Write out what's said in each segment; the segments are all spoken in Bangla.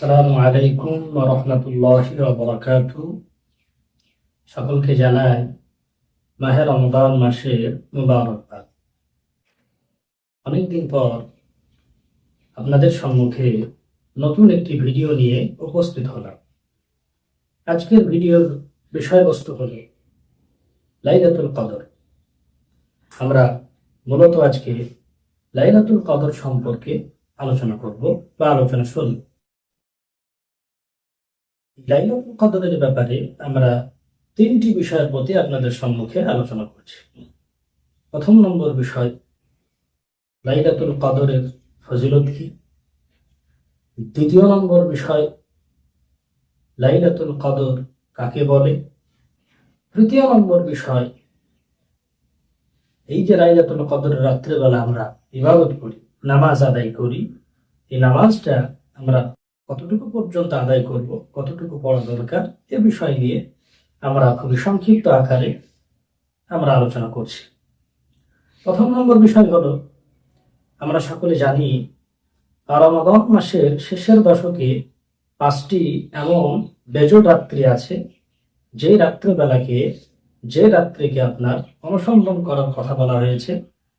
আসসালামু আলাইকুম রহমতুল্লাহ বরাকাত সকলকে জানাই মাহের রমদান মাসের মুবারকবাদ। অনেকদিন পর আপনাদের সম্মুখে নতুন একটি ভিডিও নিয়ে উপস্থিত হলাম। আজকের ভিডিওর বিষয়বস্তু হল লাইলাতুল কদর। আমরা মূলত আজকে লাইলাতুল কদর সম্পর্কে আলোচনা করব বা আলোচনা শুনব। লাইলাতুল কদরের ব্যাপারে আমরা তিনটি বিষয়ের প্রতি আপনাদের সম্মুখে আলোচনা করছি। প্রথম নম্বর বিষয়, লাইলাতুল কদরের ফজিলত কি? দ্বিতীয় নম্বর বিষয়, লাইলাতুল কদর কাকে বলে? তৃতীয় নম্বর বিষয়, এই যে লাইলাতুল কদরের রাত্রেবেলা আমরা ইবাদত করি, নামাজ আদায় করি, এই নামাজটা আমরা কতটুকু পর্যন্ত আদায় করব, কতটুকু পড়া দরকার, এ বিষয় নিয়ে আমরা খুবই সংক্ষিপ্ত আকারে আমরা আলোচনা করছি। প্রথম নম্বর বিষয় হলো, আমরা সকলে জানি রমাদন মাসের শেষের দশকে পাঁচটি এমন বেজোড় রাত্রি আছে, যে রাত্রিবেলাকে, যে রাত্রিকে আপনার অনুসন্ধান করার কথা বলা হয়েছে,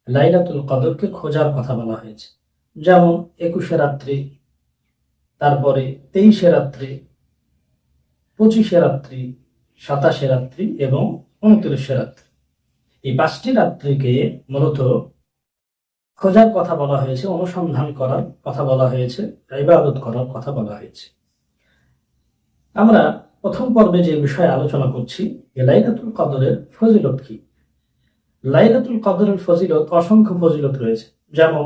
লাইলাতুল কদরকে খোঁজার কথা বলা হয়েছে। যেমন একুশে রাত্রি তারপরে তেইশে রাত্রি, পঁচিশে রাত্রি, সাতাশে রাত্রি এবং উনত্রিশে রাত্রি। এই পাঁচটি রাত্রিকে মূলত খোঁজার কথা বলা হয়েছে, অনুসন্ধান করার কথা বলা হয়েছে, ইবাদত করার কথা বলা হয়েছে। আমরা প্রথম পর্বে যে বিষয়ে আলোচনা করছি লাইলাতুল কদরের ফজিলত কি? লাইলাতুল কদরের ফজিলত, অসংখ্য ফজিলত রয়েছে। যেমন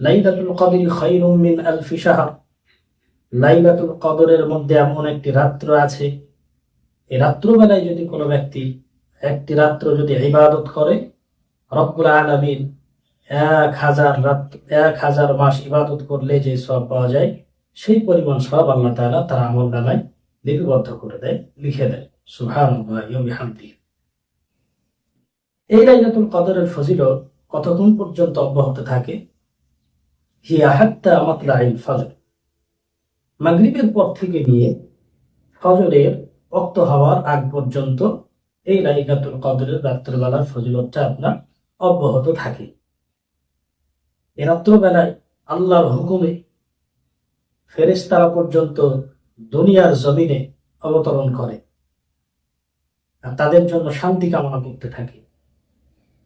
লাইলাতুল কদরি খায়রুম মিন আলফি শাহর। লাইলাতুল কদরের মধ্যে এমন একটি রাত্র আছে। এই রাত্রবেলায় যদি কোনো ব্যক্তি একটি রাত্র যদি ইবাদত করে, রব্বুল আলামিন এক হাজার রাত এক হাজার মাস ইবাদত করলে যে সব পাওয়া যায়, সেই পরিমাণ সব আল্লাহ তাআলা তার আমল নামায় লিপিবদ্ধ করে দেয়, লিখে দেয়। সুবহান এই লাইলাতুল কদরের ফজিলত কতক্ষণ পর্যন্ত অব্যাহত থাকে? হিয়া হাত্তা মাতলাইল ফজর। মাগরিবের পর থেকে নিয়ে ফজরের অক্ত হওয়ার আগ পর্যন্ত এই লাইলাতুল কদরের রাত্রবেলার ফজিলতটা আপনার অব্যাহত থাকে। এ রাত্রবেলায় আল্লাহর হুকুমে ফেরেশতারা পর্যন্ত দুনিয়ার জমিনে অবতরণ করে আর তাদের জন্য শান্তি কামনা করতে থাকে।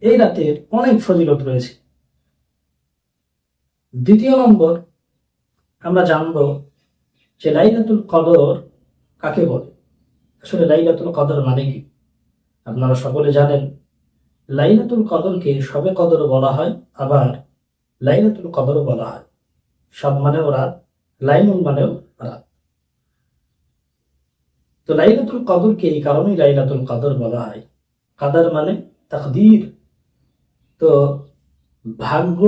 এই রাতের অনেক ফজিলত রয়েছে। দ্বিতীয় নম্বর, আমরা জানব যে লাইলাতুল কদর কাকে বলে? আসলে লাইলাতুল কদর মানে কি? আপনারা সকলে জানেন, লাইলাতুল কদরকে সবে কদরও বলা হয়, আবার লাইলাতুল কদরও বলা হয়। সব মানেও রাত লাইনুল মানেও রাত। তো লাইলাতুল কদরকে এই কারণেই লাইলাতুল কদর বলা হয়। কাদার মানে তাকদীর। তো ভাগ্য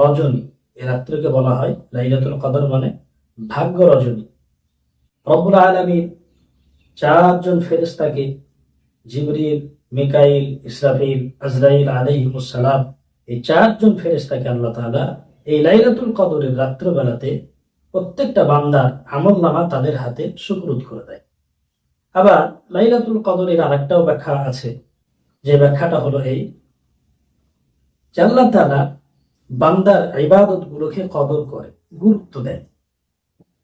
রজনী। এ রাত্রিকে বলা হয় লাইলাতুল কদর মানে ভাগ্য রজনী। রব্বুল আলামিন চারজন ফেরেশতাকে জিবরিল, মিকাইল, ইসরাফিল, আজরাইল আলাইহিমুসসালাম এই চারজন ফেরেশতাকে আল্লাহ তাআলা এই লাইলাতুল কদরের রাত্রবেলাতে প্রত্যেকটা বান্দার আমল নামা তাদের হাতে সুপ্রুত করে দেয়। আবার লাইলাতুল কদরের আরেকটাও ব্যাখ্যা আছে, যে ব্যাখ্যাটা হলো এই যে আল্লাহ তাআলা বান্দার ইবাদত গুলোকে কদর করে, গুরুত্ব দেয়।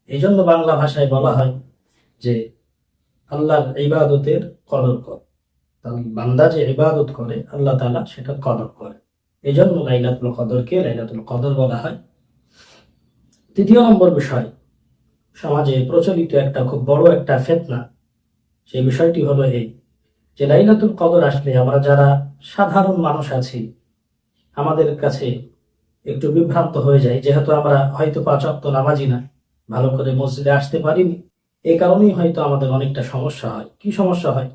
এই জন্য বাংলা ভাষায় বলা হয় যে, আল্লাহর ইবাদতের কদর কর। তাহলে বান্দা যে ইবাদত করে, আল্লাহ তালা সেটা কদর করে। এই জন্য লাইলাতুল কদরকে লাইলাতুল কদর বলা হয়। তৃতীয় নম্বর বিষয়, সমাজে প্রচলিত একটা খুব বড় একটা ফেতনা সেই বিষয়টি হলো এই যে, লাইলাতুল কদর আসলে আমরা যারা সাধারণ মানুষ আছি, আমাদের কাছে একটু বিভ্রান্ত হয়ে যায় যেহেতু আমরা হয়তো পাঁচ অক্ত নামাজি না, ভালো করে মসজিদে আসতে পারিনি। এই কারণেই হয়তো আমাদের অনেকটা সমস্যা হয়। কি সমস্যা হয়?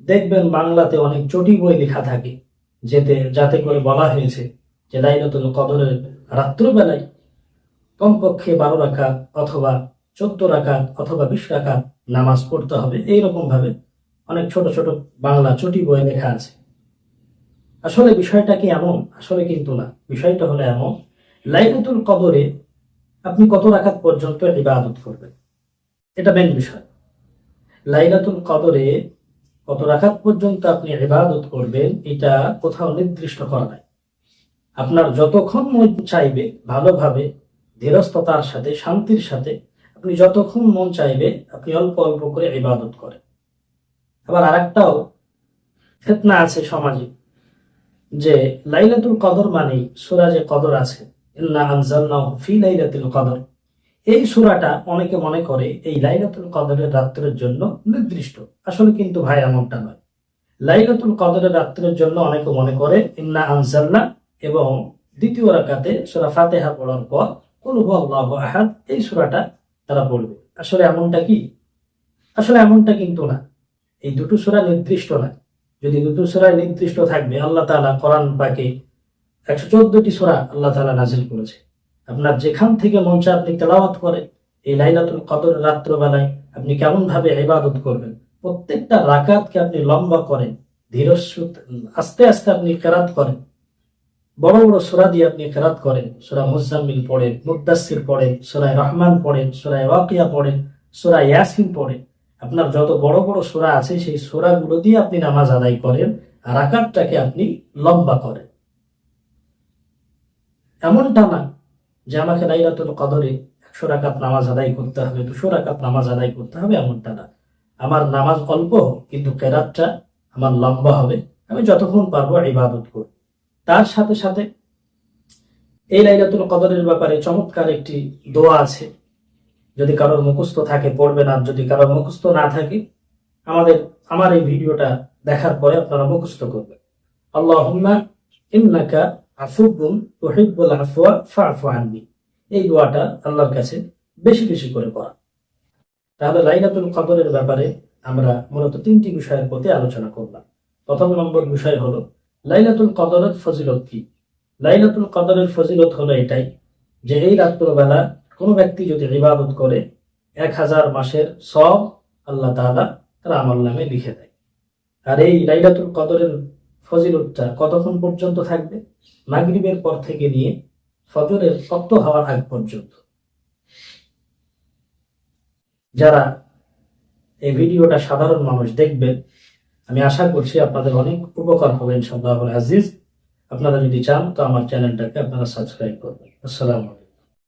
দেখবেন বাংলাতে অনেক চটি বই লেখা থাকে, যেতে, যাতে করে বলা হয়েছে যে লাইলাতুল কদরের রাত্রবেলায় কমপক্ষে বারো রাকাত অথবা চোদ্দ রাকাত অথবা বিশ রাকাত নামাজ পড়তে হবে। এইরকম ভাবে অনেক ছোট ছোট বাংলা চটি বই লেখা আছে। আসলে বিষয়টা কি এমন? আসলে কিন্তু না। বিষয়টা হলো এমন, লাইলাতুল কদরে আপনি কত রাখাত পর্যন্ত ইবাদত করবেন? এটা মেন বিষয়। লাইলাতুল কদরে কত রাখাত পর্যন্ত আপনি ইবাদত করবেন, এটা কোথাও নির্দিষ্ট করা নাই। আপনার যতক্ষণ মন চাইবে ভালোভাবে, ধীরস্থতার সাথে, শান্তির সাথে, আপনি যতক্ষণ মন চাইবে, আপনি অল্প অল্প করে ইবাদত করেন। আবার আরেকটাও ফেতনা আছে সমাজে যে লাইলাতুল কদর মানেই সূরা যে কদর আছে ফি লাইলাতুল কদর। এই সূরাটা অনেকে মনে করে এই লাইলাতুল কদরের রাত্রের জন্য নির্দিষ্ট। আসলে কিন্তু ভাই এমনটা নয়। লাইলাতুল কদরের রাত্রের জন্য অনেকে মনে করে, ইন্না আনজালনা এবং দ্বিতীয় রাকাতে সূরা ফাতেহা পড়ার পর, কুল হুয়াল্লাহু আহাদ এই সূরাটা তারা পড়বে। আসলে এমনটা কি? আসলে এমনটা কিন্তু না। এই দুটো সূরা নির্দিষ্ট না। যদি সূরা নির্দিষ্ট থাকবে, আল্লাহ তাআলা কোরআন পাকে একশো চোদ্দটি সূরা আল্লাহ তাআলা নাজিল করেছে। আপনার যেখান থেকে চায় আপনি তেলাওয়াত করেন। এই লাইলাতুল কদর রাত্রবেলায় আপনি কেমন ভাবে ইবাদত করবেন? প্রত্যেকটা রাকাতকে আপনি লম্বা করেন ধীর আস্তে আস্তে আপনি কেরাত করেন। বড় বড় সূরা দিয়ে আপনি কেরাত করেন। সূরা মুজাম্মিল পড়েন, মুদাসসির পড়েন, সূরা রহমান পড়েন, সূরা ওয়াকিয়া পড়েন, সূরা ইয়াসিন পড়েন। আপনার যত বড় বড় সোরা আছে, সেই সূরাগুলো দিয়ে আপনি নামাজ আদায় করেন, আর আকারটাকে আপনি লম্বা করেন। এমনটা না যে আমাকে লাইলাতুল কদরে একশো রাকাত নামাজ আদায় করতে হবে, দুশো রাকাত নামাজ আদায় করতে হবে, এমনটা না। আমার নামাজ অল্প, কিন্তু কেরাতটা আমার লম্বা হবে। আমি যতক্ষণ পারব ইবাদত করব। তার সাথে সাথে এই লাইলাতুল কদরের ব্যাপারে চমৎকার একটি দোয়া আছে। যদি কারোর মুখস্থ থাকে পড়বেন আর যদি কারোর মুখস্থ না থাকে, আমাদের, আমার এই ভিডিওটা দেখার পরে আপনারা মুখস্থ করবেন। আল্লাহুম্মা ইন্নাকা এই দোয়াটা আল্লাহর কাছে বেশি বেশি করে পড়া। তাহলে লাইলাতুল কদরের ব্যাপারে আমরা মূলত তিনটি বিষয়ের প্রতি আলোচনা করলাম। প্রথম নম্বর বিষয় হলো, লাইলাতুল কদরের ফজিলত কি? লাইলাতুল কদরের ফজিলত হলো এটাই যে এই রাত্রবেলা কোনো ব্যক্তি যদি ইবাদত করে, এক হাজার মাসের সব আল্লাহ তাআলা তার আমল নামে লিখে দেয়। আর এই লাইলাতুল কদরের ফজিলতটা কতক্ষণ পর্যন্ত থাকবে? মাগরিবের পর থেকে নিয়ে ফজরের শক্ত হওয়ার আগ পর্যন্ত। যারা এই ভিডিওটা সাধারণ মানুষ দেখবেন, আমি আশা করছি আপনাদের অনেক উপকার হবে ইনশাআল্লাহ আজিজ। আপনারা যদি চান, তো আমার চ্যানেলটাকে আপনারা সাবস্ক্রাইব করবেন। আসসালামু আলাইকুম।